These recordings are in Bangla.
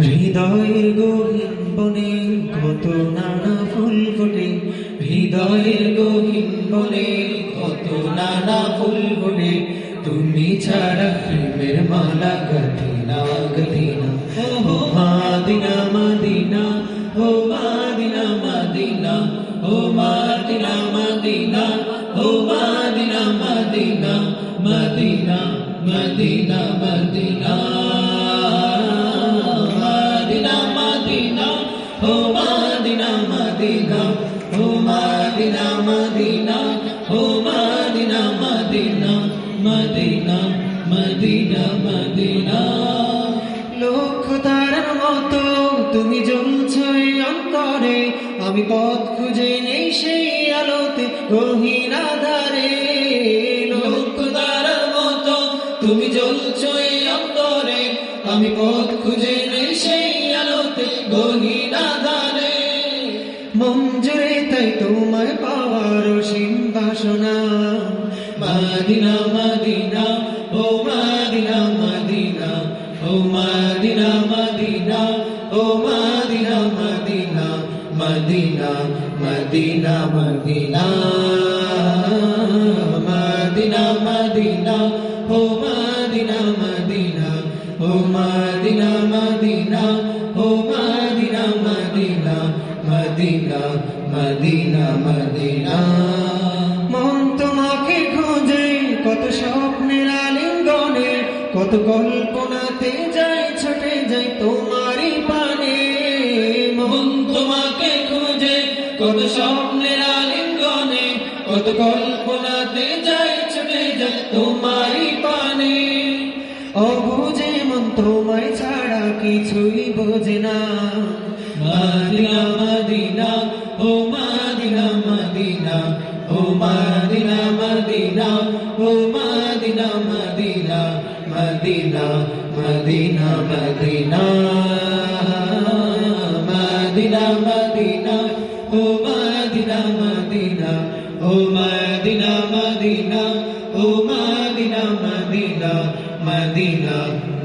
হৃদয়ের গহীন বনে কত নানা ফুল ফোটে। হৃদয়ের গহীন বনে কত নানা ফুল ফোটে। তুমি ছাড়া প্রেমের মালা গথিনা গথিনা ও মাদিনা মাদিনা, ও মাদিনা মাদিনা, ও মাদিনা মাদিনা, ও Medina, Medina Medina Medina Medina. মতো তুমি জ্বলছ এই অন্তরে। আমি পথ খুঁজে নেই সেই আলোতে গহীন আধারে মতো, তুমি অন্তরে। আমি পথ খুঁজে নেই সেই আলোতে গহীন আধারে তাই তোমায় পাওয়ার অসীম বাসনা। মাদিনা মাদিনা, ও মাদিনা মাদিনা, ও মাদিনা ও Medina Medina Medina Medina Medina Medina Medina ও মদিনা মদিনা ও Medina Medina oh Medina Medina Medina Medina Medina মন তোমাকে খোঁজে কত স্বপ্নের আলিঙ্গনে কত কল্পনাতে কত স্বপ্নের আলিঙ্গনে, কত কল্পনাতে যাই ছুটে যাই তোমারই পানে। অবুঝে মন তোমায় ছাড়া কিছুই বোঝে না। মাদিনা মাদিনা, ও মাদিনা মাদিনা, ও মাদিনা মাদিনা, ও Medina Medina, Medina Medina Medina. Medina Medina ও Medina Medina oh Medina Medina Medina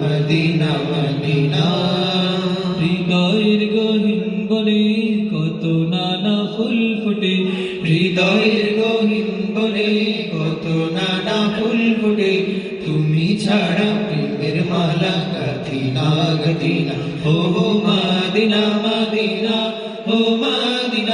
Medina Medina. হৃদয়ের গহীন বলে কত নানা ফুল ফুটে। হৃদয়ের গহীন বলে কত নানা ফুল ফুটে। তুমি ছাড়া প্রেমের মালা গথিনা গথিনা ও মাদিনা মাদিনা ও মাদিনা